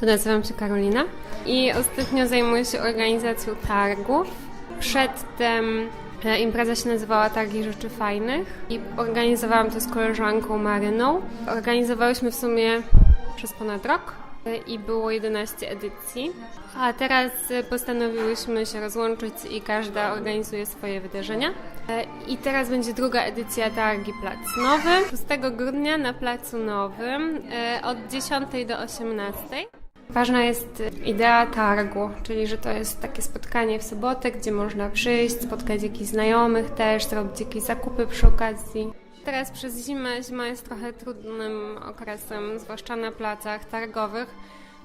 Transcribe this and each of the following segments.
To nazywam się Karolina i ostatnio zajmuję się organizacją targów. Przedtem e, impreza się nazywała Targi Rzeczy Fajnych i organizowałam to z koleżanką Maryną. Organizowałyśmy w sumie przez ponad rok e, i było 11 edycji. A teraz e, postanowiłyśmy się rozłączyć i każda organizuje swoje wydarzenia. I teraz będzie druga edycja Targi Plac Nowy. 6 grudnia na Placu Nowym od 10 do 18. Ważna jest idea targu, czyli że to jest takie spotkanie w sobotę, gdzie można przyjść, spotkać jakichś znajomych też, zrobić jakieś zakupy przy okazji. Teraz przez zimę, zima jest trochę trudnym okresem, zwłaszcza na placach targowych,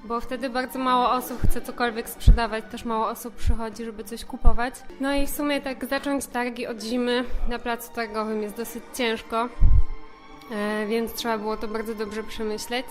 bo wtedy bardzo mało osób chce cokolwiek sprzedawać, też mało osób przychodzi, żeby coś kupować. No i w sumie tak zacząć targi od zimy na placu targowym jest dosyć ciężko, e, więc trzeba było to bardzo dobrze przemyśleć.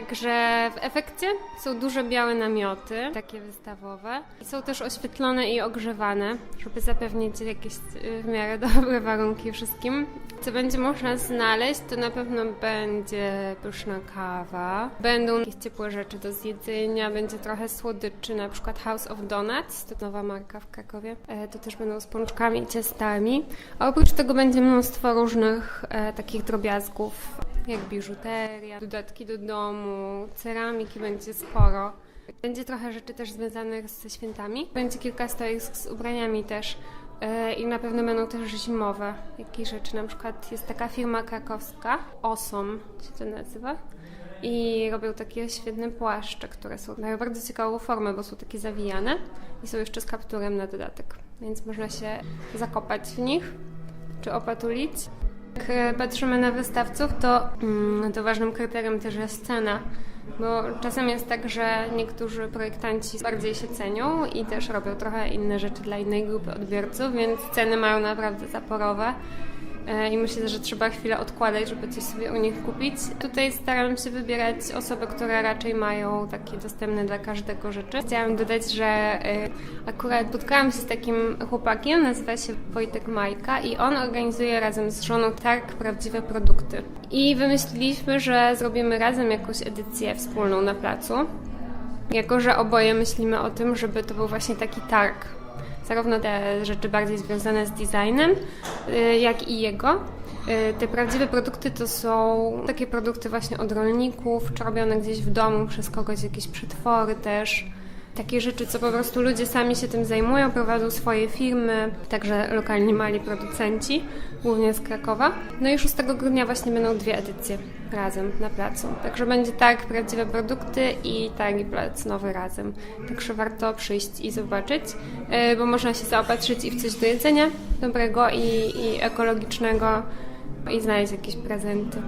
Także w efekcie są duże białe namioty, takie wystawowe. Są też oświetlone i ogrzewane, żeby zapewnić jakieś y, w miarę dobre warunki wszystkim. Co będzie można znaleźć, to na pewno będzie pyszna kawa, będą jakieś ciepłe rzeczy do zjedzenia, będzie trochę słodyczy, na przykład House of Donuts, to nowa marka w Krakowie. E, To też będą z pączkami i ciastami. A oprócz tego będzie mnóstwo różnych e, takich drobiazgów, jak biżuteria, dodatki do domu, ceramiki będzie sporo. Będzie trochę rzeczy też związanych ze świętami. Będzie kilka stoisk z ubraniami też e, i na pewno będą też zimowe jakieś rzeczy. Na przykład jest taka firma krakowska, Osom się to nazywa. I robią takie świetne płaszcze, które są, mają bardzo ciekawą formę, bo są takie zawijane i są jeszcze z kapturem na dodatek. Więc można się zakopać w nich czy opatulić. Jak e, patrzymy na wystawców, to, mm, to ważnym kryterium też jest cena, bo czasem jest tak, że niektórzy projektanci bardziej się cenią i też robią trochę inne rzeczy dla innej grupy odbiorców, więc ceny mają naprawdę zaporowe. E, I myślę, że trzeba chwilę odkładać, żeby coś sobie u nich kupić. Tutaj staram się wybierać osoby, które raczej mają takie dostępne dla każdego rzeczy. Chciałam dodać, że e, akurat spotkałam się z takim chłopakiem, nazywa się Wojtek Majka i on organizuje razem z żoną targ Prawdziwe Produkty. I wymyśliliśmy, że zrobimy razem jakąś edycję wspólną na placu. Jako, że oboje myślimy o tym, żeby to był właśnie taki targ. Zarówno te rzeczy bardziej związane z designem, y, jak i jego. Y, Te prawdziwe produkty to są takie produkty właśnie od rolników, czy robione gdzieś w domu przez kogoś, jakieś przetwory też. Takie rzeczy, co po prostu ludzie sami się tym zajmują, prowadzą swoje firmy, także lokalni mali producenci, głównie z Krakowa. No i 6 grudnia właśnie będą dwie edycje razem na placu. Także będzie tak prawdziwe produkty i tak i plac nowy razem. Także warto przyjść i zobaczyć, yy, bo można się zaopatrzyć i w coś do jedzenia dobrego i, i ekologicznego i znaleźć jakieś prezenty.